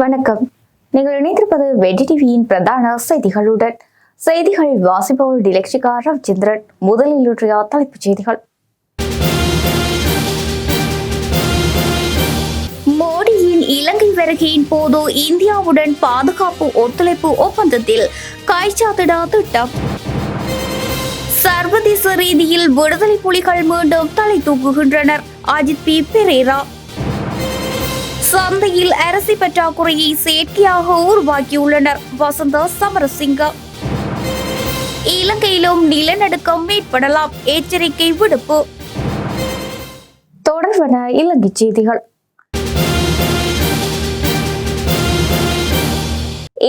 வணக்கம். நீங்கள் இணைந்திருப்பது வெற்றி டிவியின் பிரதான செய்திகளுடன். செய்திகள் வாசிப்பவர் டிலக்ஷிகா ரவிச்சந்திரன். முதலில் இன்றைய தலைப்புச் செய்திகள். மோடியின் இலங்கை வருகையின் போது இந்தியாவுடன் பாதுகாப்பு ஒத்துழைப்பு ஒப்பந்தத்தில் காய்ச்சாத்திடா திட்டம். சர்வதேச ரீதியில் விடுதலை புலிகள் மீண்டும் தலை தூக்குகின்றனர். அஜித் பி. பெரேரா சந்தையில் அரிசி பற்றாக்குறையை செயற்கையாக உருவாக்கியுள்ளனர். வசந்த சமரசிங்க. இலங்கையிலும் நிலநடுக்கம் ஏற்படலாம் எச்சரிக்கை விடுப்பு. தொடர்வன இலங்கை செய்திகள்.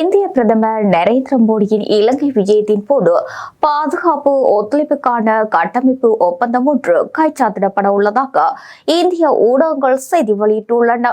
இந்திய பிரதமர் நரேந்திர மோடியின் இலங்கை விஜயத்தின் போது பாதுகாப்பு ஒத்துழைப்புக்கான கட்டமைப்பு ஒப்பந்தம் ஒன்று கைச்சாத்திடப்பட உள்ளதாக இந்திய ஊடகங்கள் செய்தி வெளியிட்டுள்ளன.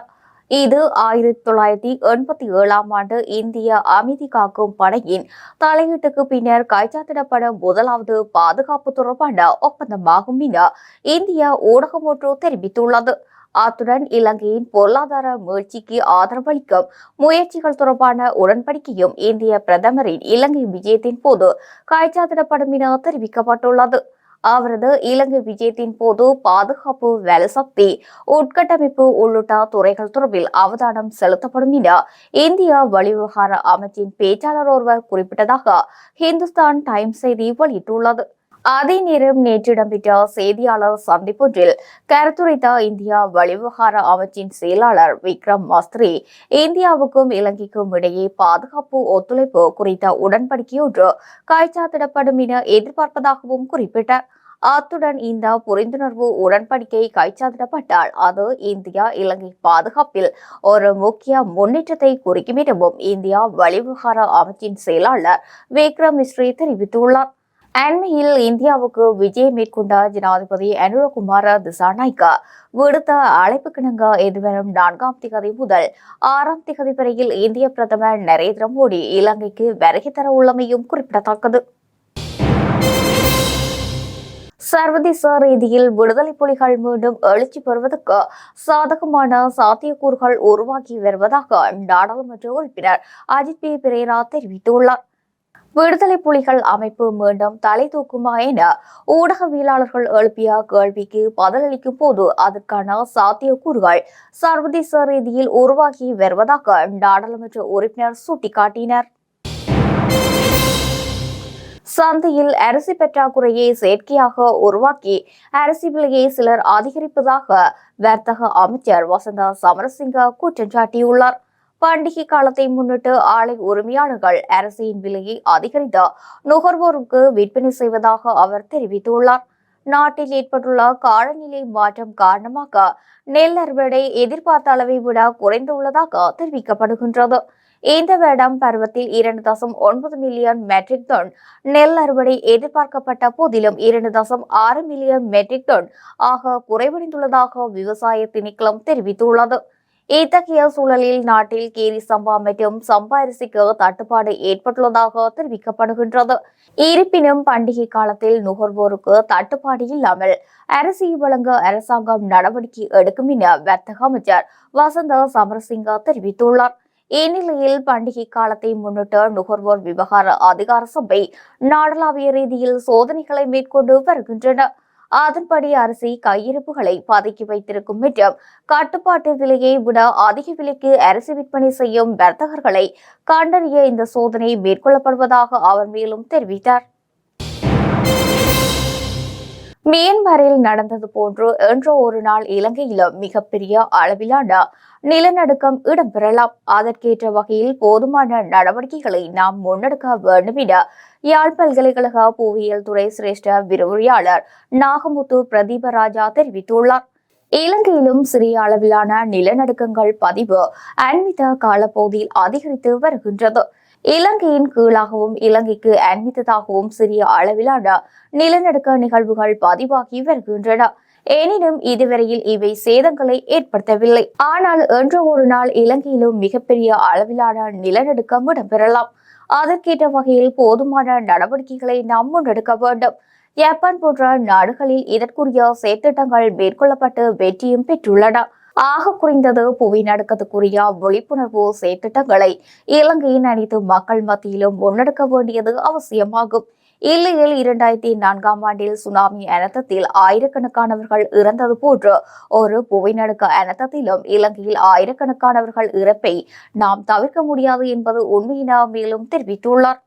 இது ஆயிரத்தி தொள்ளாயிரத்தி எண்பத்தி ஏழாம் ஆண்டு இந்திய அமைதி காக்கும் படையின் தலையீட்டுக்கு பின்னர் கைச்சாத்திடப்படும் முதலாவது பாதுகாப்பு தொடர்பான ஒப்பந்தமாகும் என இந்திய ஊடகம் ஒன்று தெரிவித்துள்ளது. அத்துடன் இலங்கையின் பொருளாதார முயற்சிக்கு ஆதரவளிக்கும் முயற்சிகள் தொடர்பான உடன்படிக்கையும் இந்திய பிரதமரின் இலங்கை விஜயத்தின் போது கைச்சாத்திடப்படும் என தெரிவிக்கப்பட்டுள்ளது. அவரது இலங்கை விஜயத்தின் போது பாதுகாப்பு வேலைசக்தி உட்கட்டமைப்பு உள்ளிட்ட துறைகள் தொடர்பில் அவதானம் செலுத்தப்படும் என இந்திய வெளிவிவகார அமைச்சின் பேச்சாளர் ஒருவர் குறிப்பிட்டதாக ஹிந்துஸ்தான் டைம்ஸ் செய்தி வெளியிட்டுள்ளது. அதே நேரம் நேற்று இடம்பெற்ற செய்தியாளர் சந்திப்பொன்றில் கருத்துரைத்த இந்தியா வெளிவிவகார அமைச்சின் செயலாளர் விக்ரம் மஸ்திரி இந்தியாவுக்கும் இலங்கைக்கும் இடையே பாதுகாப்பு ஒத்துழைப்பு குறித்த உடன்படிக்கையொன்று காய்ச்சாத்திடப்படும் கைச்சாத்திடப்படும் என எதிர்பார்ப்பதாகவும் குறிப்பிட்டார். அத்துடன் இந்த புரிந்துணர்வு உடன்படிக்கை கைச்சாத்திடப்பட்டால் அது இந்தியா இலங்கை பாதுகாப்பில் ஒரு முக்கிய முன்னேற்றத்தை குறிக்கும் எனவும் இந்தியா வெளிவிவகார அமைச்சின் செயலாளர் விக்ரம் மிஸ்ரி தெரிவித்துள்ளார். அண்மையில் இந்தியாவுக்கு விஜயம் மேற்கொண்ட ஜனாதிபதி அனுரகுமார திசாநாய்க்கா விடுத்த அழைப்புக்கிணங்க எதிர்வரும் நான்காம் திகதி முதல் ஆறாம் திகதி வரையில் இந்திய பிரதமர் நரேந்திர மோடி இலங்கைக்கு வருகை தர உள்ளமையும் குறிப்பிடத்தக்கது. சர்வதேச ரீதியில் விடுதலை புலிகள் மீண்டும் எழுச்சி பெறுவதற்கு சாதகமான சாத்தியக்கூறுகள் உருவாகி வருவதாக நாடாளுமன்ற உறுப்பினர் அஜித் பி. பிரேரா தெரிவித்துள்ளார். விடுதலை புலிகள் அமைப்பு மீண்டும் தலை தூக்குமா என ஊடகவியலாளர்கள் எழுப்பிய கேள்விக்கு பதிலளிக்கும் போது அதற்கான சாத்தியக்கூறுகள் சர்வதேச ரீதியில் உருவாகி வருவதாக நாடாளுமன்ற உறுப்பினர் சுட்டிக்காட்டினர். சந்தையில் அரிசி பற்றாக்குறையை செயற்கையாக உருவாக்கி அரிசி விலையை சிலர் அதிகரிப்பதாக வர்த்தக அமைச்சர் வசந்த சமரசிங்க குற்றம் சாட்டியுள்ளார். பண்டிகை காலத்தை முன்னிட்டு ஆலை உரிமையாளர்கள் அரிசியின் விலையை அதிகரித்த நுகர்வோருக்கு விற்பனை செய்வதாக அவர் தெரிவித்துள்ளார். நாட்டில் ஏற்பட்டுள்ள காலநிலை மாற்றம் காரணமாக நெல் அறுவடை எதிர்பார்த்த அளவை விட குறைந்துள்ளதாக தெரிவிக்கப்படுகின்றது. இந்த வருடம் பருவத்தில் இரண்டு தசம் ஒன்பது மில்லியன் மெட்ரிக் டன் நெல் அறுவடை எதிர்பார்க்கப்பட்ட போதிலும் இரண்டு தசம் ஆறு மில்லியன் மெட்ரிக் டன் ஆக குறைவடைந்துள்ளதாக விவசாய திணைக்களம் தெரிவித்துள்ளது. இத்தகைய சூழலில் நாட்டில் கேரி சம்பா மற்றும் சம்பா அரிசிக்கு தட்டுப்பாடு ஏற்பட்டுள்ளதாக தெரிவிக்கப்படுகின்றது. இருப்பினும் பண்டிகை காலத்தில் நுகர்வோருக்கு தட்டுப்பாடு இல்லாமல் அரிசி வழங்க அரசாங்கம் நடவடிக்கை எடுக்கும் என வர்த்தக அமைச்சர் வசந்த சமரசிங்க தெரிவித்துள்ளார். இந்நிலையில் பண்டிகை காலத்தை முன்னிட்டு நுகர்வோர் விவகார அதிகார சபை நாடளாவிய ரீதியில் சோதனைகளை மேற்கொண்டு வருகின்றன. அதன்படி அரிசி கையிருப்புகளை பதுக்கி வைத்திருக்கும் மற்றும் கட்டுப்பாட்டு விலையை விட அதிக விலைக்கு அரிசி விற்பனை செய்யும் வர்த்தகர்களை கண்டறிய இந்த சோதனை மேற்கொள்ளப்படுவதாக அவர் மேலும் தெரிவித்தார். மியான்மரில் நடந்தது போன்று என்றோ ஒரு நாள் இலங்கையிலும் மிகப்பெரிய அளவிலான நிலநடுக்கம் இடம்பெறலாம். அதற்கேற்ற வகையில் போதுமான நடவடிக்கைகளை நாம் முன்னெடுக்க வேண்டும் என யாழ் பல்கலைக்கழக புவியியல் துறை சிரேஷ்ட விரிவுரையாளர் நாகமுத்து பிரதீபராஜா தெரிவித்துள்ளார். இலங்கையிலும் சிறிய அளவிலான நிலநடுக்கங்கள் பதிவு அண்மித்த காலப்பகுதியில் அதிகரித்து வருகின்றது. இலங்கையின் கீழாகவும் இலங்கைக்கு அண்மித்ததாகவும் சிறிய அளவிலான நிலநடுக்க நிகழ்வுகள் பதிவாகி வருகின்றன. எனினும் இதுவரையில் இவை சேதங்களை ஏற்படுத்தவில்லை. ஆனால் என்று ஒரு நாள் இலங்கையிலும் மிகப்பெரிய அளவிலான நிலநடுக்கம் இடம்பெறலாம். அதற்கேற்ற வகையில் போதுமான நடவடிக்கைகளை நாம் முன்னெடுக்க வேண்டும். ஜப்பான் போன்ற நாடுகளில் இதற்குரிய செயற்திட்டங்கள் மேற்கொள்ளப்பட்டு வெற்றியும் பெற்றுள்ளன. ஆக குறைந்தது புவி நடுக்கத்துக்குரிய விழிப்புணர்வு செயற்திட்டங்களை இலங்கையின் அனைத்து மக்கள் மத்தியிலும் முன்னெடுக்க வேண்டியது அவசியமாகும். இல்லையில் இரண்டாயிரத்தி நான்காம் ஆண்டில் சுனாமி அனர்த்தத்தில் ஆயிரக்கணக்கானவர்கள் இறந்தது போன்று ஒரு புவிநடுக்க அனர்த்தத்திலும் இலங்கையில் ஆயிரக்கணக்கானவர்கள் இறப்பை நாம் தவிர்க்க முடியாது என்பது உண்மையின மேலும் தெரிவித்துள்ளார்.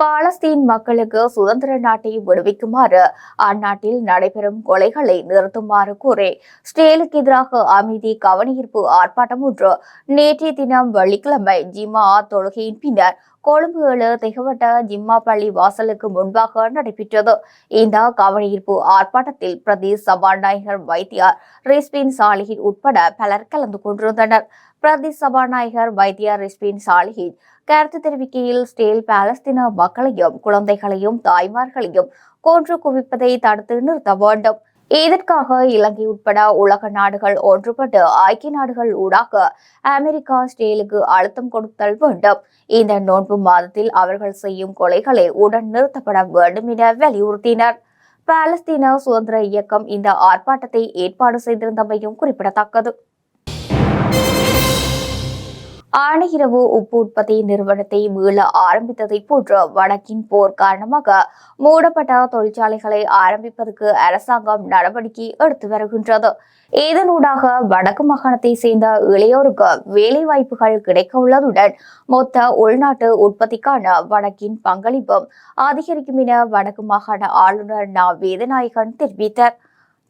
பாலஸ்தீன் மக்களுக்கு சுதந்திர நாட்டை விடுவிக்குமாறு அந்நாட்டில் நடைபெறும் கொலைகளை நிறுத்துமாறு கூறி ஸ்டேலுக்கு எதிராக அமைதி கவனஈர்ப்பு ஆர்ப்பாட்டம் ஒன்று நேற்றைய தினம் வெள்ளிக்கிழமை ஜிமா தொழுகையின் பின்னர் கொழும்பு ஏழு திகவட்ட ஜிம்மா பள்ளி வாசலுக்கு முன்பாக நடைபெற்றது. இந்த கவனஈர்ப்பு ஆர்ப்பாட்டத்தில் பிரதி சபாநாயகர் வைத்தியார் ரிஸ்பின் சாலிஹின் உட்பட பலர் கலந்து கொண்டிருந்தனர். பிரதி சபாநாயகர் வைத்தியார் ரிஸ்பின் சாலிஹின் கருத்து தெரிவிக்கையில் ஸ்டேல் பாலஸ்தீன மக்களையும் குழந்தைகளையும் தாய்மார்களையும் கொன்று குவிப்பதை தடுத்து நிறுத்த வேண்டும். இதற்காக இலங்கை உட்பட உலக நாடுகள் ஒன்றுபட்டு ஐக்கிய நாடுகள் ஊடாக அமெரிக்கா ஸ்டேலுக்கு அழுத்தம் கொடுத்தல் வேண்டும். இந்த நோன்பு மாதத்தில் அவர்கள் செய்யும் கொலைகளை உடன் நிறுத்தப்பட வேண்டும் என வலியுறுத்தினர். பாலஸ்தீன சுதந்திர இயக்கம் இந்த ஆர்ப்பாட்டத்தை ஏற்பாடு செய்திருந்தமையும் குறிப்பிடத்தக்கது. ஆணையிரவு உப்பு உற்பத்தி நிறுவனத்தை மீள ஆரம்பித்ததை போன்று வடக்கின் போர் காரணமாக மூடப்பட்ட தொழிற்சாலைகளை ஆரம்பிப்பதற்கு அரசாங்கம் நடவடிக்கை எடுத்து வருகின்றது. இதனூடாக வடக்கு மாகாணத்தை சேர்ந்த இளையோருக்கு வேலை வாய்ப்புகள் கிடைக்க உள்ளதுடன் மொத்த உள்நாட்டு உற்பத்திக்கான வடக்கின் பங்களிப்பும் அதிகரிக்கும் என வடக்கு மாகாண ஆளுநர் நா. வேதநாயகன் தெரிவித்தார்.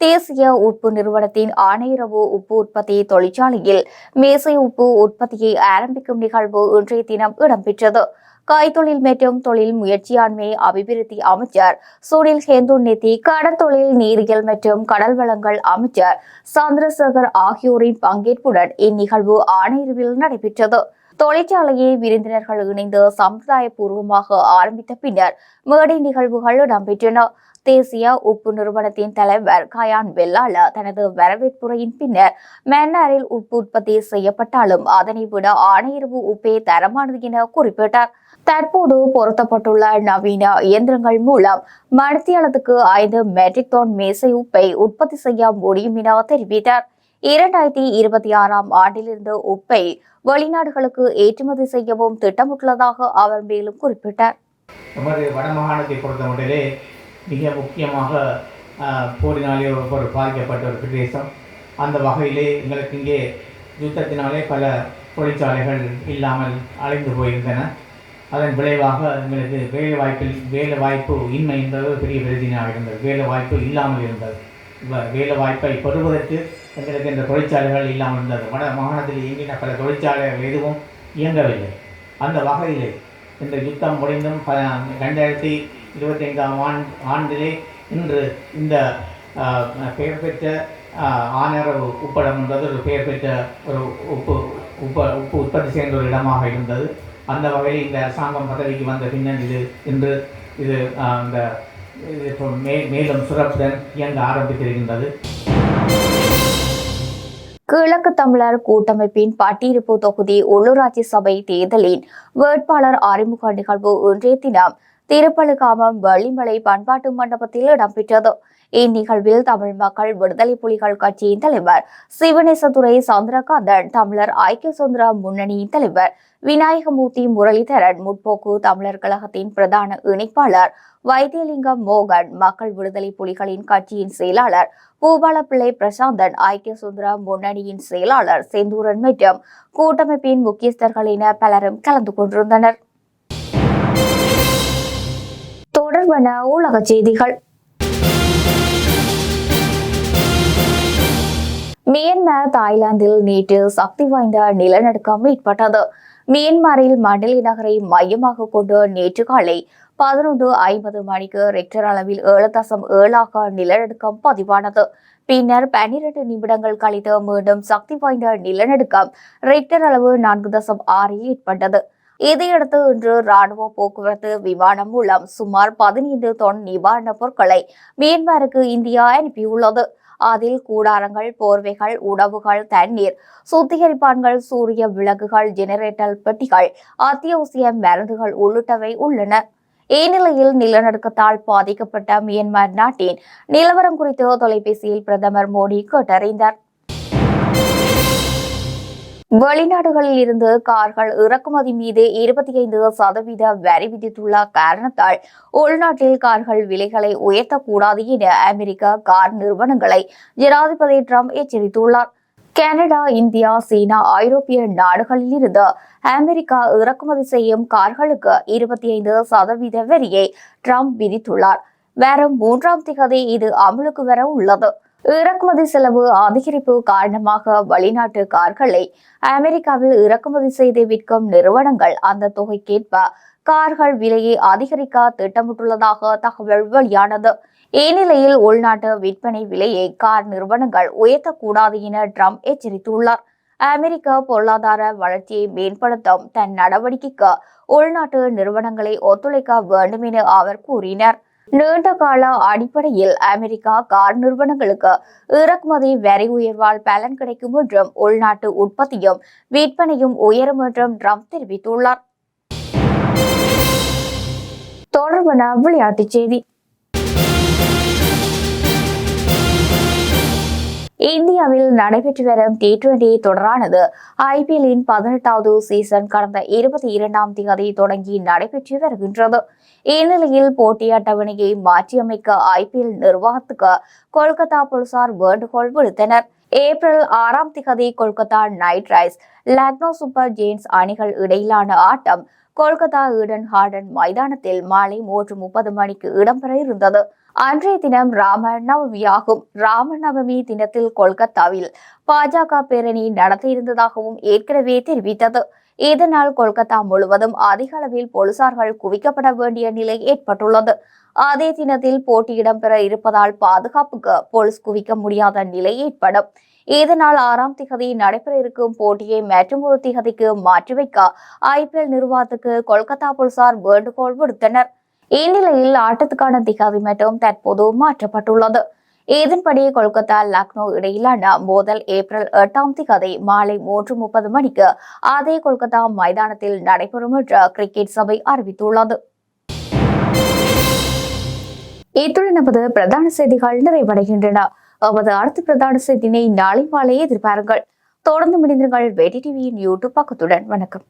தேசிய உப்பு நிறுவனத்தின் ஆணையரவு உப்பு உற்பத்தி தொழிற்சாலையில் மேசை உப்பு உற்பத்தியை ஆரம்பிக்கும் நிகழ்வு இன்றைய தினம் இடம்பெற்றது. கைத்தொழில் மற்றும் தொழில் முயற்சியாண்மை அபிவிருத்தி அமைச்சர் சுனில் ஹேந்துநிதி நெத்தி கடற்தொழில் நீரியல் மற்றும் கடல் வளங்கள் அமைச்சர் சந்திரசேகர் ஆகியோரின் பங்கேற்புடன் இந்நிகழ்வு ஆணையரவில் நடைபெற்றது. தொழிற்சாலையை விருந்தினர்கள் இணைந்து சம்பிரதாயபூர்வமாக ஆரம்பித்த பின்னர் மேடை நிகழ்வுகள் இடம்பெற்றன. தேசிய உப்பு நிறுவனத்தின் தலைவர் கயான் வெல்லால தனது வரவேற்புரையின் பின்னர் மன்னாரில் உப்பு உற்பத்தி செய்யப்பட்டாலும் அதனை விட ஆணையர்வு உப்பே தரமானது என குறிப்பிட்டார். தற்போது பொருத்தப்பட்டுள்ள நவீன இயந்திரங்கள் மூலம் மணித்தியாலத்துக்கு ஐந்து மெட்ரிக் டோன் மேசை உப்பை உற்பத்தி செய்ய முடியும் என தெரிவித்தார். இரண்டாயிரத்தி இருபத்தி ஆறாம் ஆண்டிலிருந்து உப்பை வெளிநாடுகளுக்கு ஏற்றுமதி செய்யவும் திட்டமிட்டுள்ளதாக அவர் மேலும் குறிப்பிட்டார். நமது வடமாகாணத்தை பொறுத்தமட்டிலே மிக முக்கியமாக போரினாலே ஒரு பாதிக்கப்பட்ட ஒரு பிரதேசம். அந்த வகையிலே எங்களுக்கு இங்கே யுத்தத்தினாலே பல தொழிற்சாலைகள் இல்லாமல் அழிந்து போயிருந்தன. அதன் விளைவாக எங்களுக்கு வேலை வாய்ப்பில் வேலை வாய்ப்பு இன்மை என்பது ஒரு பெரிய பிரச்சனையாக இருந்தது. வேலை வாய்ப்பு இல்லாமல் இருந்தது. வேலை வாய்ப்பை பெறுவதற்கு எங்களுக்கு இந்த தொழிற்சாலைகள் இல்லாமல் இருந்தது. வட மாகாணத்தில் இயங்கின பல தொழிற்சாலைகள் எதுவும் இயங்கவில்லை. அந்த வகையிலே இந்த யுத்தம் முடிந்தும் ப ரெண்டாயிரத்தி இருபத்தைந்தாம் ஆண்டு ஆண்டிலே இன்று இந்த ஆஹ், பெயர் பெற்ற ஆனரவு உப்படம் என்பது ஒரு பெயர் பெற்ற ஒரு உப்பு உப்பு உப்பு உற்பத்தி செய்கின்ற ஒரு இடமாக இருந்தது. அந்த வகையில் இந்த அரசாங்கம் பதவிக்கு வந்த பின்னணியில் இன்று இது ஆஹ், இந்த இப்போ மே மேலும் சிறப்புடன் இயங்க ஆரம்பித்திருக்கின்றது. கிழக்கு தமிழர் கூட்டமைப்பின் பட்டியிருப்பு தொகுதி உள்ளூராட்சி சபை தேர்தலின் வேட்பாளர் அறிமுக நிகழ்வு இன்றைய தினம். திருப்பலுகாமம் வள்ளிமலை பண்பாட்டு மண்டபத்தில் இடம்பெற்றது. இந்நிகழ்வில் தமிழ் மக்கள் விடுதலை புலிகள் கட்சியின் தலைவர் சிவனேசதுரை சந்திரகாந்தன் தமிழர் ஐக்கிய சுந்தர முன்னணியின் தலைவர் விநாயகமூர்த்தி முரளிதரன் முற்போக்கு தமிழர் கழகத்தின் பிரதான இணைப்பாளர் வைத்தியலிங்கம் மோகன் மக்கள் விடுதலை புலிகளின் கட்சியின் செயலாளர் பூபாலப்பிள்ளை பிரசாந்தன் ஐக்கிய சுந்தர முன்னணியின் செயலாளர் செந்தூரன் மற்றும் கூட்டமைப்பின் முக்கியஸ்தர்கள் என பலரும் கலந்து கொண்டிருந்தனர். தொடர்பான உலக செய்திகள். மியான்மர் தாய்லாந்தில் நேற்று சக்தி வாய்ந்த நிலநடுக்கம் ஏற்பட்டது. மியான்மரில் மண்டலி நகரை மையமாக கொண்டு நேற்று காலை பதினொன்று ஐம்பது மணிக்கு ரெக்டர் அளவில் ஏழு தசம் ஏழாக நிலநடுக்கம் பதிவானது. பின்னர் பன்னிரண்டு நிமிடங்கள் கழித்து மீண்டும் சக்தி வாய்ந்த நிலநடுக்கம் ரெக்டர் அளவு நான்கு தசம் ஆறில் ஏற்பட்டது. இதையடுத்து இன்று ராணுவ போக்குவரத்து விமானம் மூலம் சுமார் பதினைந்து தொன் நிவாரணப் பொருட்களை மியான்மருக்கு இந்தியா அனுப்பியுள்ளது. அதில் கூடாரங்கள் போர்வைகள் உணவுகள் தண்ணீர் சுத்திகரிப்பான்கள் சூரிய விளக்குகள் ஜெனரேட்டர் பெட்டிகள் அத்தியாவசிய மருந்துகள் உள்ளிட்டவை உள்ளன. இந்நிலையில் நிலநடுக்கத்தால் பாதிக்கப்பட்ட மியான்மர் நாட்டின் நிலவரம் குறித்து தொலைபேசியில் பிரதமர் மோடி கேட்டறிந்தார். வெளிநாடுகளில் இருந்து கார்கள் இறக்குமதி மீது இருபத்தி ஐந்து சதவீத வரி விதித்துள்ள காரணத்தால் உள்நாட்டில் கார்கள் விலைகளை உயர்த்தக்கூடாது என அமெரிக்க கார் நிறுவனங்களை ஜனாதிபதி ட்ரம்ப் எச்சரித்துள்ளார். கனடா இந்தியா சீனா ஐரோப்பிய நாடுகளில் இருந்து அமெரிக்கா இறக்குமதி செய்யும் கார்களுக்கு இருபத்தி ஐந்து சதவீத வரியை ட்ரம்ப் விதித்துள்ளார். வரும் மூன்றாம் திகதி இது அமலுக்கு வர உள்ளது. இறக்குமதி செலவு அதிகரிப்பு காரணமாக வெளிநாட்டு கார்களை அமெரிக்காவில் இறக்குமதி செய்து விற்கும் நிறுவனங்கள் அந்த தொகைக்கேற்ப கார்கள் விலையை அதிகரிக்க திட்டமிட்டுள்ளதாக தகவல் வெளியானது. இந்நிலையில் உள்நாட்டு விற்பனை விலையை கார் நிறுவனங்கள் உயர்த்தக்கூடாது என ட்ரம்ப் எச்சரித்துள்ளார். அமெரிக்க பொருளாதார வளர்ச்சியை மேம்படுத்தும் தன் நடவடிக்கைக்கு உள்நாட்டு நிறுவனங்களை ஒத்துழைக்க வேண்டும் என அவர் கூறினார். நீண்ட கால அடிப்படையில் அமெரிக்கா கார் நிறுவனங்களுக்கு இறக்குமதி வரி உயர்வால் பலன் கிடைக்கும் என்றும் உள்நாட்டு உற்பத்தியும் விற்பனையும் உயரும் என்றும் ட்ரம்ப் தெரிவித்துள்ளார். தொடர்பான விளையாட்டுச் செய்தி. இந்தியாவில் நடைபெற்று வரும் டி டுவெண்டி தொடரானது ஐபிஎல்லின் பதினெட்டாவது சீசன் கடந்த இருபத்தி இரண்டாம் தேதி தொடங்கி நடைபெற்று வருகின்றது. இந்நிலையில் போட்டி அட்டவணையை மாற்றியமைக்க ஐபிஎல் நிர்வாகத்துக்கு கொல்கத்தா போலீசார் வேண்டுகோள் விடுத்தனர். ஏப்ரல் ஆறாம் திகதி Kolkata Knight Riders Lucknow Super Giants அணிகள் இடையிலான ஆட்டம் கொல்கத்தா ஈடன் ஹார்டன் மைதானத்தில் மாலை மூன்று முப்பது மணிக்கு இடம்பெற இருந்தது. அன்றைய தினம் ராம நவமியாகும் ராம நவமி தினத்தில் கொல்கத்தாவில் பாஜக பேரணி நடத்த இருந்ததாகவும் ஏற்கனவே தெரிவித்தது. இதனால் கொல்கத்தா முழுவதும் அதிக அளவில் போலீசார்கள் குவிக்கப்பட வேண்டிய நிலை ஏற்பட்டுள்ளது. அதே தினத்தில் போட்டி இடம்பெற இருப்பதால் பாதுகாப்புக்கு போலீஸ் குவிக்க முடியாத நிலை ஏற்படும். இதனால் ஆறாம் திகதி நடைபெற இருக்கும் போட்டியை மற்றொரு திகதிக்கு மாற்றி வைக்க ஐபிஎல் நிர்வாகத்துக்கு கொல்கத்தா போலீசார் வேண்டுகோள் விடுத்தனர். இந்நிலையில் ஆட்டத்துக்கான திகதி மட்டும் தற்போது மாற்றப்பட்டுள்ளது. இதன்படி கொல்கத்தா லக்னோ இடையிலான மோதல் ஏப்ரல் எட்டாம் திகதி மாலை மூன்று முப்பது மணிக்கு அதே கொல்கத்தா மைதானத்தில் நடைபெறும் என்று கிரிக்கெட் சபை அறிவித்துள்ளது. இத்துடன் நமது பிரதான செய்திகள் நிறைவடைகின்றன. நமது அடுத்த பிரதான செய்தினை நாளை மாலையே எதிர்பாருங்கள். தொடர்ந்து முடிந்தீர்கள் வெடி டிவியின் யூடியூப் பக்கத்துடன். வணக்கம்.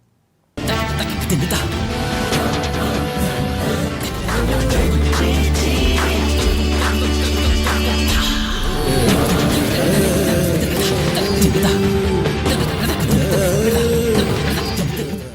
Yeah.